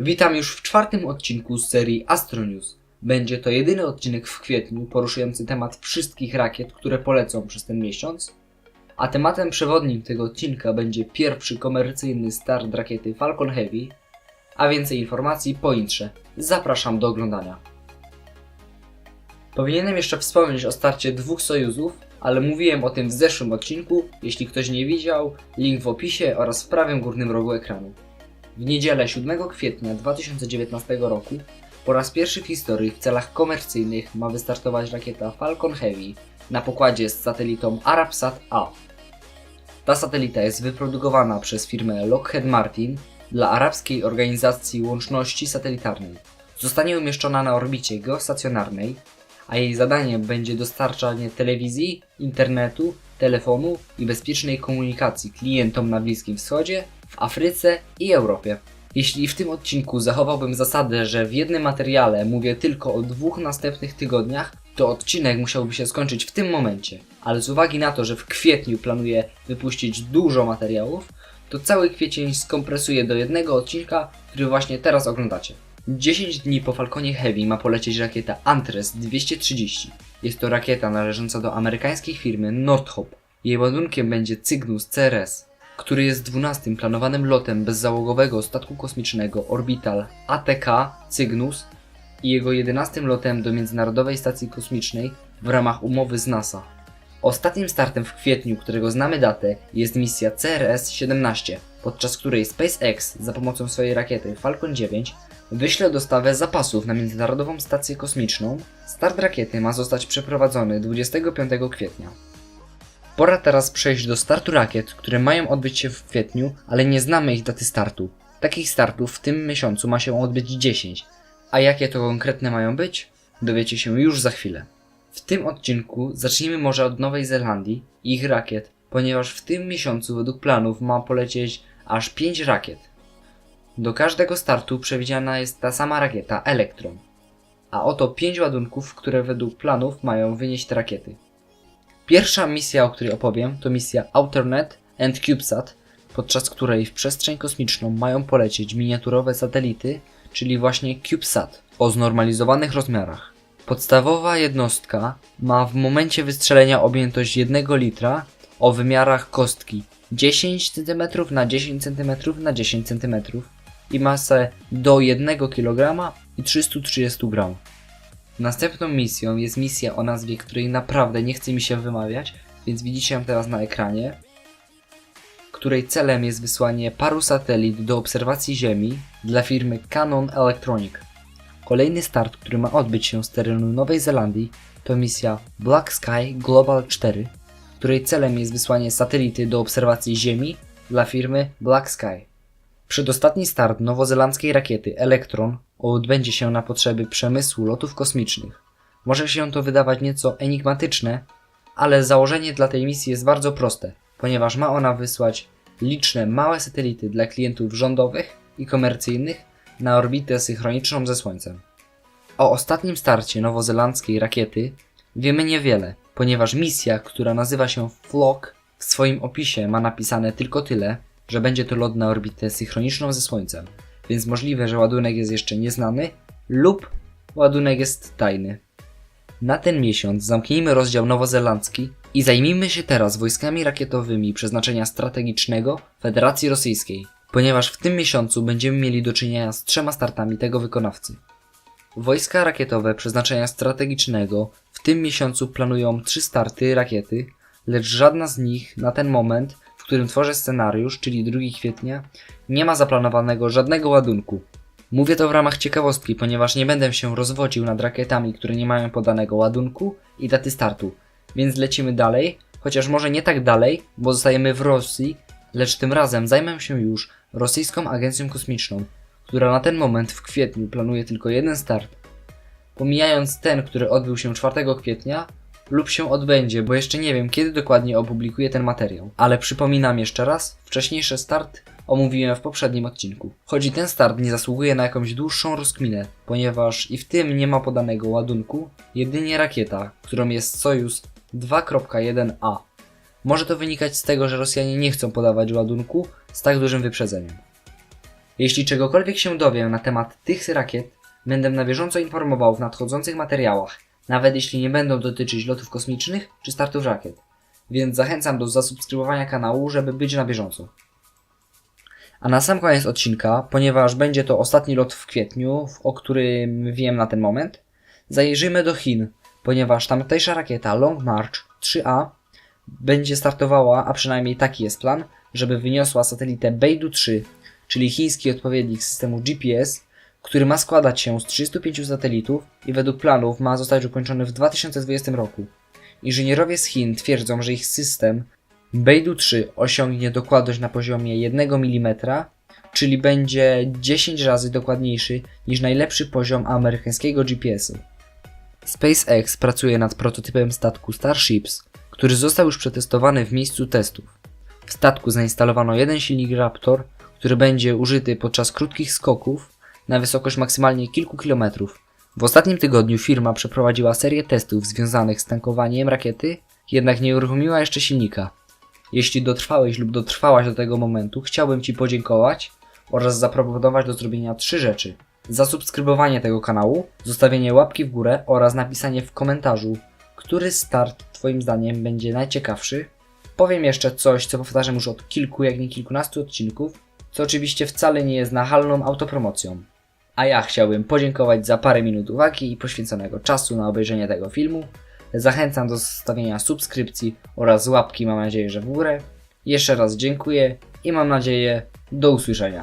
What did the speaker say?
Witam już w czwartym odcinku z serii Astronews. Będzie to jedyny odcinek w kwietniu poruszający temat wszystkich rakiet, które polecą przez ten miesiąc. A tematem przewodnim tego odcinka będzie pierwszy komercyjny start rakiety Falcon Heavy. A więcej informacji po intrze. Zapraszam do oglądania. Powinienem jeszcze wspomnieć o starcie dwóch sojuzów, ale mówiłem o tym w zeszłym odcinku. Jeśli ktoś nie widział, link w opisie oraz w prawym górnym rogu ekranu. W niedzielę 7 kwietnia 2019 roku po raz pierwszy w historii w celach komercyjnych ma wystartować rakieta Falcon Heavy na pokładzie z satelitą Arabsat-A. Ta satelita jest wyprodukowana przez firmę Lockheed Martin dla Arabskiej Organizacji Łączności Satelitarnej. Zostanie umieszczona na orbicie geostacjonarnej, a jej zadaniem będzie dostarczanie telewizji, internetu, telefonu i bezpiecznej komunikacji klientom na Bliskim Wschodzie, w Afryce i Europie. Jeśli w tym odcinku zachowałbym zasadę, że w jednym materiale mówię tylko o dwóch następnych tygodniach, to odcinek musiałby się skończyć w tym momencie. Ale z uwagi na to, że w kwietniu planuję wypuścić dużo materiałów, to cały kwiecień skompresuję do jednego odcinka, który właśnie teraz oglądacie. 10 dni po Falconie Heavy ma polecieć rakieta Antres 230. Jest to rakieta należąca do amerykańskiej firmy Northrop. Jej ładunkiem będzie Cygnus CRS, który jest 12 planowanym lotem bezzałogowego statku kosmicznego Orbital ATK Cygnus i jego 11 lotem do Międzynarodowej Stacji Kosmicznej w ramach umowy z NASA. Ostatnim startem w kwietniu, którego znamy datę, jest misja CRS-17, podczas której SpaceX za pomocą swojej rakiety Falcon 9 wyśle dostawę zapasów na Międzynarodową Stację Kosmiczną. Start rakiety ma zostać przeprowadzony 25 kwietnia. Pora teraz przejść do startu rakiet, które mają odbyć się w kwietniu, ale nie znamy ich daty startu. Takich startów w tym miesiącu ma się odbyć 10. A jakie to konkretne mają być? Dowiecie się już za chwilę. W tym odcinku zacznijmy może od Nowej Zelandii i ich rakiet, ponieważ w tym miesiącu według planów ma polecieć aż 5 rakiet. Do każdego startu przewidziana jest ta sama rakieta Electron. A oto 5 ładunków, które według planów mają wynieść rakiety. Pierwsza misja, o której opowiem, to misja Outernet and CubeSat, podczas której w przestrzeń kosmiczną mają polecieć miniaturowe satelity, czyli właśnie CubeSat o znormalizowanych rozmiarach. Podstawowa jednostka ma w momencie wystrzelenia objętość 1 litra o wymiarach kostki 10 cm na 10 cm na 10 cm i masę do 1 kg i 330 g. Następną misją jest misja o nazwie, której naprawdę nie chce mi się wymawiać, więc widzicie ją teraz na ekranie, której celem jest wysłanie paru satelit do obserwacji Ziemi dla firmy Canon Electronic. Kolejny start, który ma odbyć się z terenu Nowej Zelandii, to misja Black Sky Global 4, której celem jest wysłanie satelity do obserwacji Ziemi dla firmy Black Sky. Przedostatni start nowozelandzkiej rakiety Electron odbędzie się na potrzeby przemysłu lotów kosmicznych. Może się to wydawać nieco enigmatyczne, ale założenie dla tej misji jest bardzo proste, ponieważ ma ona wysłać liczne małe satelity dla klientów rządowych i komercyjnych na orbitę synchroniczną ze Słońcem. O ostatnim starcie nowozelandzkiej rakiety wiemy niewiele, ponieważ misja, która nazywa się FLOG, w swoim opisie ma napisane tylko tyle, że będzie to lot na orbitę synchroniczną ze Słońcem, więc możliwe, że ładunek jest jeszcze nieznany lub ładunek jest tajny. Na ten miesiąc zamknijmy rozdział nowozelandzki i zajmijmy się teraz wojskami rakietowymi przeznaczenia strategicznego Federacji Rosyjskiej, ponieważ w tym miesiącu będziemy mieli do czynienia z trzema startami tego wykonawcy. Wojska rakietowe przeznaczenia strategicznego w tym miesiącu planują trzy starty rakiety, lecz żadna z nich na ten moment, którym tworzę scenariusz, czyli 2 kwietnia, nie ma zaplanowanego żadnego ładunku. Mówię to w ramach ciekawostki, ponieważ nie będę się rozwodził nad rakietami, które nie mają podanego ładunku i daty startu. Więc lecimy dalej, chociaż może nie tak dalej, bo zostajemy w Rosji, lecz tym razem zajmę się już rosyjską agencją kosmiczną, która na ten moment w kwietniu planuje tylko jeden start. Pomijając ten, który odbył się 4 kwietnia, lub się odbędzie, bo jeszcze nie wiem kiedy dokładnie opublikuję ten materiał. Ale przypominam jeszcze raz, wcześniejszy start omówiłem w poprzednim odcinku. Choć i ten start nie zasługuje na jakąś dłuższą rozkminę, ponieważ i w tym nie ma podanego ładunku, jedynie rakieta, którą jest Sojus 2.1a. Może to wynikać z tego, że Rosjanie nie chcą podawać ładunku z tak dużym wyprzedzeniem. Jeśli czegokolwiek się dowiem na temat tych rakiet, będę na bieżąco informował w nadchodzących materiałach, nawet jeśli nie będą dotyczyć lotów kosmicznych czy startów rakiet. Więc zachęcam do zasubskrybowania kanału, żeby być na bieżąco. A na sam koniec odcinka, ponieważ będzie to ostatni lot w kwietniu, o którym wiem na ten moment, zajrzymy do Chin, ponieważ tamtejsza rakieta Long March 3A będzie startowała, a przynajmniej taki jest plan, żeby wyniosła satelitę Beidou 3, czyli chiński odpowiednik systemu GPS, który ma składać się z 35 satelitów i według planów ma zostać ukończony w 2020 roku. Inżynierowie z Chin twierdzą, że ich system Beidou 3 osiągnie dokładność na poziomie 1 mm, czyli będzie 10 razy dokładniejszy niż najlepszy poziom amerykańskiego GPS-u. SpaceX pracuje nad prototypem statku Starships, który został już przetestowany w miejscu testów. W statku zainstalowano jeden silnik Raptor, który będzie użyty podczas krótkich skoków na wysokość maksymalnie kilku kilometrów. W ostatnim tygodniu firma przeprowadziła serię testów związanych z tankowaniem rakiety, jednak nie uruchomiła jeszcze silnika. Jeśli dotrwałeś lub dotrwałaś do tego momentu, chciałbym Ci podziękować oraz zaproponować do zrobienia trzy rzeczy. Zasubskrybowanie tego kanału, zostawienie łapki w górę oraz napisanie w komentarzu, który start Twoim zdaniem będzie najciekawszy. Powiem jeszcze coś, co powtarzam już od kilku, jak nie kilkunastu odcinków, co oczywiście wcale nie jest nachalną autopromocją. A ja chciałbym podziękować za parę minut uwagi i poświęconego czasu na obejrzenie tego filmu. Zachęcam do zostawienia subskrypcji oraz łapki, mam nadzieję, że w górę. Jeszcze raz dziękuję i mam nadzieję do usłyszenia.